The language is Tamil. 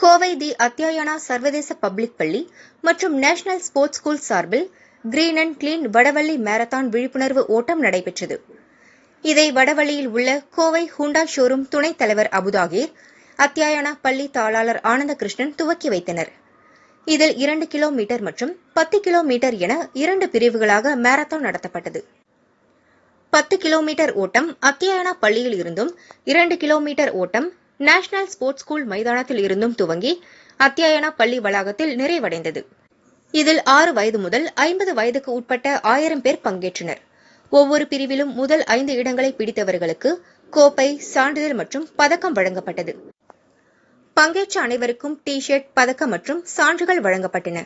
கோவை தி அத்தியாயனா சர்வதேச பப்ளிக் பள்ளி மற்றும் நேஷனல் ஸ்போர்ட்ஸ் ஸ்கூல் சார்பில் green and clean Vadavalli marathon விழிப்புணர்வு ஓட்டம் நடைபெற்றது. இதை வடவள்ளியில் உள்ள கோவை ஹூண்டா ஷோரூம் துணைத் தலைவர் அபுதாகீர் அத்தியாயனா பள்ளி தாளாளர் ஆனந்தகிருஷ்ணன் துவக்கி வைத்தனர். இதில் இரண்டு கிலோமீட்டர் மற்றும் பத்து கிலோமீட்டர் என இரண்டு பிரிவுகளாக மேரத்தான் நடத்தப்பட்டது. பத்து கிலோமீட்டர் ஓட்டம் அத்தியாயனா பள்ளியில் இருந்தும் இரண்டு கிலோமீட்டர் ஓட்டம் நேஷனல் ஸ்போர்ட்ஸ் ஸ்கூல் மைதானத்தில் இருந்தும் துவங்கி அத்தியாயனா பள்ளி வளாகத்தில் நிறைவடைந்தது. இதில் ஆறு வயது முதல் ஐம்பது வயதுக்கு உட்பட்ட ஆயிரம் பேர் பங்கேற்றனர். ஒவ்வொரு பிரிவிலும் முதல் ஐந்து இடங்களை பிடித்தவர்களுக்கு கோப்பை சான்றிதழ் மற்றும் பதக்கம் வழங்கப்பட்டது. பங்கேற்ற அனைவருக்கும் டி ஷர்ட் பதக்கம் மற்றும் சான்றுகள் வழங்கப்பட்டன.